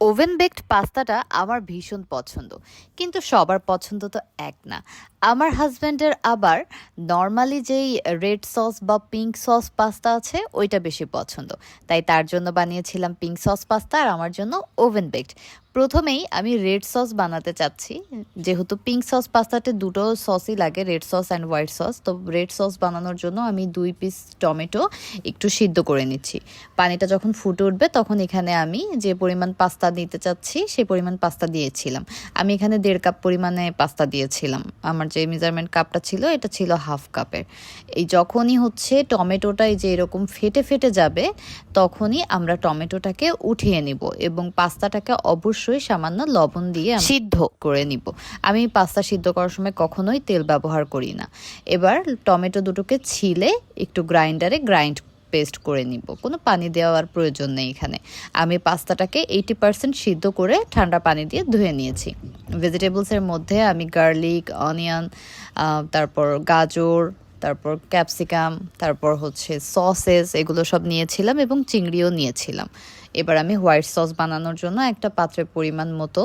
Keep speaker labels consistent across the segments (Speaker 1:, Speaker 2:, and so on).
Speaker 1: Oven baked পাস্তাটা আমার ভীষণ পছন্দ। কিন্তু সবার পছন্দ তো এক না। আমার হাজব্যান্ডের আবার নর্মালি যেই রেড সস বা পিঙ্ক সস পাস্তা আছে, ওইটা বেশি পছন্দ। তাই তার জন্য বানিয়েছিলাম পিঙ্ক সস পাস্তা আর আমার জন্য ওভেন বেকড। প্রথমেই আমি রেড সস বানাতে চাচ্ছি, যেহেতু পিঙ্ক সস পাস্তাতে দুটো সসই লাগে, red sauce and white sauce. তো রেড সস বানানোর জন্য আমি দুই পিস টমেটো একটু সিদ্ধ করে নিচ্ছি। পানিটা যখন ফুটে উঠবে, তখন এখানে আমি যে পরিমাণ পাস্তা দিতে চাচ্ছি, সেই পরিমাণ পাস্তা দিয়েছিলাম। আমি এখানে দেড় কাপ পরিমাণে পাস্তা দিয়েছিলাম। আমার যে মেজারমেন্ট কাপটা ছিল এটা ছিল হাফ কাপের এই যখনই হচ্ছে টমেটোটা এই যে এরকম ফেটে ফেটে যাবে তখনই আমরা টমেটোটাকে উঠিয়ে নিব এবং পাস্তাটাকে অবশ্যই সামান্য লবণ দিয়ে সিদ্ধ। করে নিব। আমি পাস্তা সিদ্ধ করার সময় কখনোই তেল ব্যবহার করি না। এবার টমেটো দুটোকে ছিলে একটু গ্রাইন্ডারে গ্রাইন্ড পেস্ট করে নিব। কোনো পানি দেওয়ার প্রয়োজন নেই এখানে। আমি পাস্তাটাকে এইটি পার্সেন্ট সিদ্ধ করে ঠান্ডা পানি দিয়ে ধুয়ে নিয়েছি। ভেজিটেবলসের মধ্যে আমি গার্লিক অনিয়ন তারপর গাজর, তারপর ক্যাপসিকাম তারপর হচ্ছে সসেস এগুলো সব নিয়েছিলাম এবং চিংড়িও নিয়েছিলাম। এবার আমি হোয়াইট সস বানানোর জন্য একটা পাত্রের পরিমাণ মতো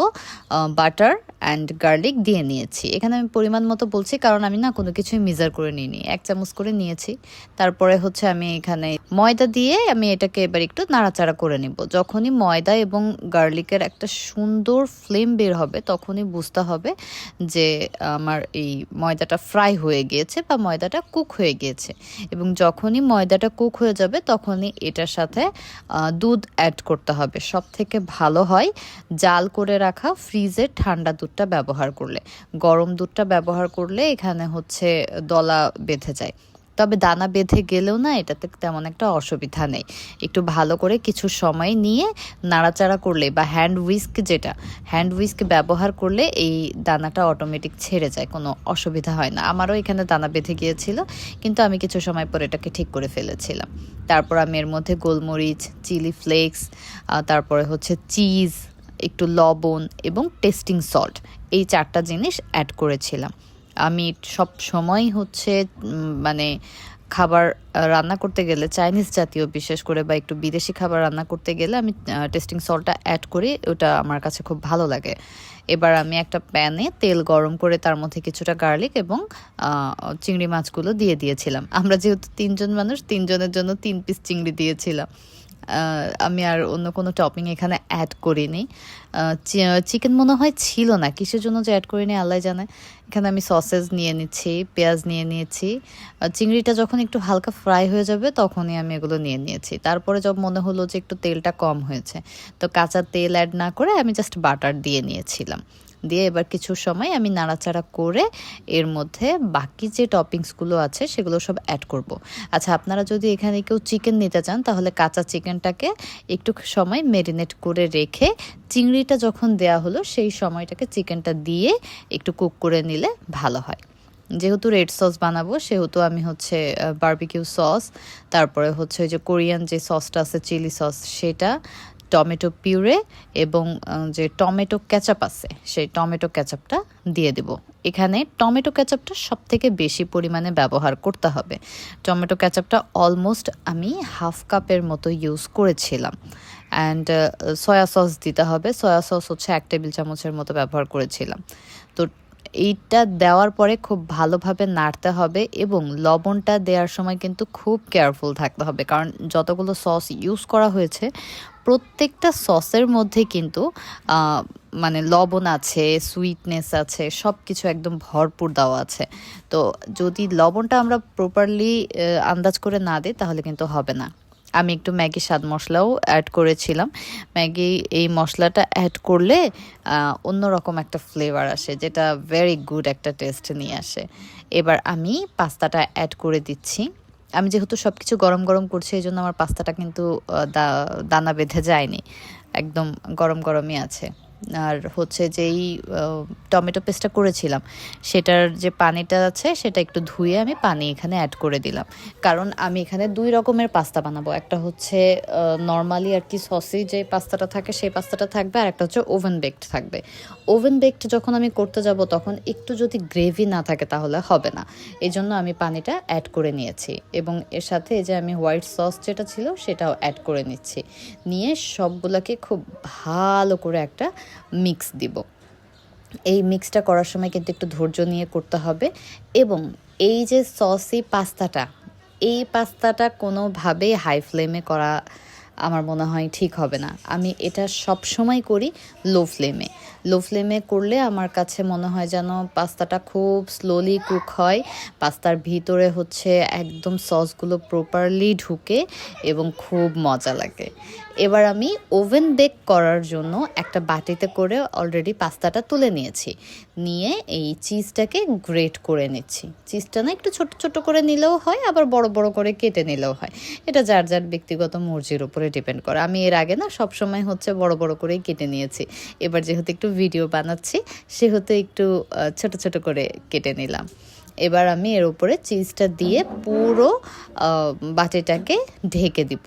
Speaker 1: বাটার অ্যান্ড গার্লিক দিয়ে নিয়েছি। এখানে আমি পরিমাণ মতো বলছি কারণ আমি না কোনো কিছুই মিজার করে নিইনি। এক চামচ করে নিয়েছি। তারপরে হচ্ছে আমি এখানে ময়দা দিয়ে আমি এটাকে এবার একটু নাড়াচাড়া করে নিব। যখনই ময়দা এবং গার্লিকের একটা সুন্দর ফ্লেম বের হবে, তখনই বুঝতে হবে যে আমার এই ময়দাটা ফ্রাই হয়ে গিয়েছে বা ময়দাটা কুক হয়ে গিয়েছে। এবং যখনই ময়দাটা কুক হয়ে যাবে, তখনই এটার সাথে দুধ অ্যাড করতে হবে। সব থেকে ভালো হয় জাল করে রাখা ফ্রিজে ঠান্ডা দুধটা ব্যবহার করলে। গরম দুধটা ব্যবহার করলে এখানে হচ্ছে দলা বেঁধে যায়। তবে দানা বেঁধে গেলেও না এটাতে তেমন একটা অসুবিধা নেই। একটু ভালো করে কিছু সময় নিয়ে নাড়াচাড়া করলে বা হ্যান্ড উইস্ক যেটা হ্যান্ড উইস্ক ব্যবহার করলে এই দানাটা অটোমেটিক ছেড়ে যায়, কোনো অসুবিধা হয় না। আমারও এখানে দানা বেঁধে গিয়েছিল, কিন্তু আমি কিছু সময় পর এটাকে ঠিক করে ফেলেছিলাম। তারপর আমি এর মধ্যে গোলমরিচ চিলি ফ্লেক্স তারপরে হচ্ছে চিজ একটু লবণ এবং টেস্টিং সল্ট এই চারটা জিনিস অ্যাড করেছিলাম। আমি সব সময় হচ্ছে মানে খাবার রান্না করতে গেলে, চাইনিজ জাতীয় বিশেষ করে বা একটু বিদেশি খাবার রান্না করতে গেলে আমি টেস্টিং সল্টটা অ্যাড করি, ওটা আমার কাছে খুব ভালো লাগে। এবার আমি একটা প্যানে তেল গরম করে তার মধ্যে কিছুটা গার্লিক এবং চিংড়ি মাছগুলো দিয়ে দিয়েছিলাম। আমরা যেহেতু তিনজন মানুষ, তিনজনের জন্য তিন পিস চিংড়ি দিয়েছিলাম। আমি আর অন্য কোনো টপিং এখানে অ্যাড করিনি। চিকেন মনে হয় ছিল না, কিসের জন্য যে অ্যাড করিনি আল্লাহ জানে। এখানে আমি সসেস নিয়ে নিচ্ছি, পেঁয়াজ নিয়ে নিয়েছি। চিংড়িটা যখন একটু হালকা ফ্রাই হয়ে যাবে, তখনই আমি এগুলো নিয়ে নিয়েছি। তারপরে যখন মনে হলো যে একটু তেলটা কম হয়েছে, তো কাঁচা তেল অ্যাড না করে আমি জাস্ট বাটার দিয়ে নিয়েছিলাম। দিয়ে এবার কিছু সময় আমি নাড়াচাড়া করে এর মধ্যে বাকি যে টপিংসগুলো আছে সেগুলো সব অ্যাড করব। আচ্ছা আপনারা যদি এখানে কেউ চিকেন নিতে চান, তাহলে কাঁচা চিকেনটাকে একটু সময় মেরিনেট করে রেখে চিংড়িটা যখন দেয়া হলো, সেই সময়টাকে চিকেনটা দিয়ে একটু কুক করে নিলে ভালো হয় যেহেতু রেড সস বানাবো, সেহেতু আমি হচ্ছে বার্বিকিউ সস তারপরে হচ্ছে ওই যে কোরিয়ান যে সসটা আছে চিলি সস সেটা টমেটো পিউরে এবং যে টমেটো ক্যাচাপ আছে, সেই টমেটো ক্যাচাপটা দিয়ে দেব। এখানে টমেটো ক্যাচাপটা সব থেকে বেশি পরিমাণে ব্যবহার করতে হবে। টমেটো ক্যাচাপটা অলমোস্ট আমি হাফ কাপের মতো ইউজ করেছিলাম। অ্যান্ড সয়া সস দিতে হবে। সয়া সস হচ্ছে এক টেবিল চামচের মতো ব্যবহার করেছিলাম। তো এইটা দেওয়ার পরে খুব ভালোভাবে নাড়তে হবে এবং লবণটা দেওয়ার সময় কিন্তু খুব কেয়ারফুল থাকতে হবে। কারণ যতগুলো সস ইউজ করা হয়েছে প্রত্যেকটা সসের মধ্যে কিন্তু মানে লবণ আছে সুইটনেস আছে সব কিছু একদম ভরপুর দেওয়া আছে। তো যদি লবণটা আমরা প্রপারলি আন্দাজ করে না দিই, তাহলে কিন্তু হবে না। আমি একটু ম্যাগি স্বাদ মশলাও অ্যাড করেছিলাম। ম্যাগি এই মশলাটা অ্যাড করলে অন্যরকম একটা ফ্লেভার আসে, যেটা ভেরি গুড একটা টেস্ট নিয়ে আসে। এবার আমি পাস্তাটা অ্যাড করে দিচ্ছি। আমি যেহেতু সব কিছু গরম গরম করছি, এই জন্য আমার পাস্তাটা কিন্তু দানা বেঁধে যায়নি। একদম গরম গরমই আছে। আর হচ্ছে যেই টমেটো পেস্টটা করেছিলাম, সেটার যে পানিটা আছে, সেটা একটু ধুয়ে আমি পানি এখানে অ্যাড করে দিলাম। কারণ আমি এখানে দুই রকমের পাস্তা বানাবো। একটা হচ্ছে নর্মালি আর কি সসি যে পাস্তাটা থাকে, সেই পাস্তাটা থাকবে, আর একটা হচ্ছে ওভেন বেকড থাকবে। ওভেন বেকড যখন আমি করতে যাব, তখন একটু যদি গ্রেভি না থাকে, তাহলে হবে না। এই জন্য আমি পানিটা অ্যাড করে নিয়েছি। এবং এর সাথে এই যে আমি হোয়াইট সস যেটা ছিল, সেটাও অ্যাড করে নিচ্ছি। নিয়ে সবগুলোকে খুব ভালো করে একটা মিক্স দিব। এই মিক্সটা করার সময় কিন্তু একটু ধৈর্য নিয়ে করতে হবে এবং এই যে সসি পাস্তাটা, এই পাস্তাটা কোনোভাবেই হাই ফ্লেমে করা আমার মনে হয় ঠিক হবে না। আমি এটা সব সময় করি লো ফ্লেমে লো ফ্লেমে করলে আমার কাছে মনে হয় যেন পাস্তাটা খুব স্লোলি কুক হয়। পাস্তার ভিতরে হচ্ছে একদম সসগুলো প্রপারলি ঢুকে এবং খুব মজা লাগে। এবার আমি ওভেন বেক করার জন্য একটা বাটিতে করে অলরেডি পাস্তাটা তুলে নিয়েছি। নিয়ে এই চিজটাকে গ্রেট করে নিচ্ছি। চিজটা না একটু ছোট ছোট করে নিলেও হয়, আবার বড় বড় করে কেটে নিলেও হয়। এটা যার যার ব্যক্তিগত মর্জির উপরে ডিপেন্ড করে। আমি এর আগে না সব সময় হচ্ছে বড় বড় করেই কেটে নিয়েছি। এবার যেহেতু একটু ভিডিও বানাচ্ছি, সেহেতু একটু ছোট ছোট করে কেটে নিলাম। এবার আমি এর উপরে চিজটা দিয়ে পুরো বাটিটাকে ঢেকে দিব।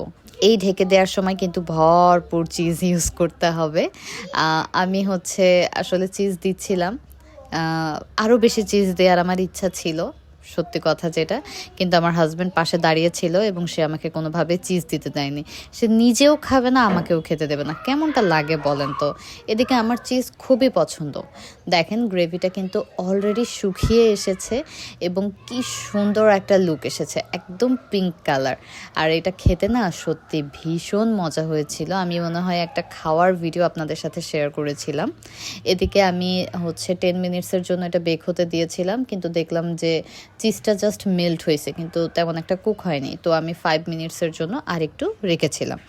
Speaker 1: এই ঢেকে দেওয়ার সময় কিন্তু ভরপুর চিজ ইউজ করতে হবে। আমি হচ্ছে আসলে চিজ দিচ্ছিলাম। আরও বেশি চিজ দেওয়ার আমার ইচ্ছা ছিল। সত্যি কথা যেটা, কিন্তু আমার হাজব্যান্ড পাশে দাঁড়িয়ে ছিল এবং সে আমাকে কোনোভাবে চিজ দিতে দেয়নি। সে নিজেও খাবে না, আমাকেও খেতে দেবে না। কেমনটা লাগে বলেন তো? এদিকে আমার চিজ খুবই পছন্দ। দেখেন গ্রেভিটা কিন্তু অলরেডি শুকিয়ে এসেছে এবং কি সুন্দর একটা লুক এসেছে, একদম পিঙ্ক কালার আর এটা খেতে না সত্যি ভীষণ মজা হয়েছিল। আমি মনে হয় একটা খাওয়ার ভিডিও আপনাদের সাথে শেয়ার করেছিলাম। এদিকে আমি হচ্ছে টেন মিনিটসের জন্য এটা বেক হতে দিয়েছিলাম, কিন্তু দেখলাম যে চিজটা জাস্ট মেল্ট হয়েছে, কিন্তু তেমন একটা কুক হয়নি। তো আমি ফাইভ মিনিটসের জন্য আরেকটু রেখেছিলাম।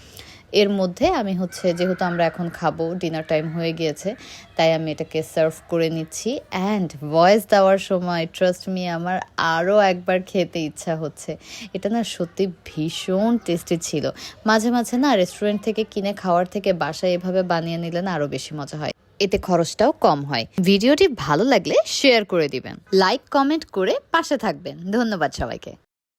Speaker 1: এর মধ্যে আমি হচ্ছে, যেহেতু আমরা এখন খাব ডিনার টাইম হয়ে গিয়েছে, তাই আমি এটাকে সার্ভ করে নিচ্ছি। অ্যান্ড ভয়েস দেওয়ার সময় ট্রাস্ট মি আমার আরও একবার খেতে ইচ্ছা হচ্ছে। এটা না সত্যি ভীষণ টেস্টি ছিল। মাঝে মাঝে না রেস্টুরেন্ট থেকে কিনে খাওয়ার থেকে বাসায় এভাবে বানিয়ে নিলে না আরও বেশি মজা হয়। এতে খরচটাও কম হয়। ভিডিওটি ভালো লাগলে শেয়ার করে দিবেন। লাইক কমেন্ট করে পাশে থাকবেন। ধন্যবাদ সবাইকে।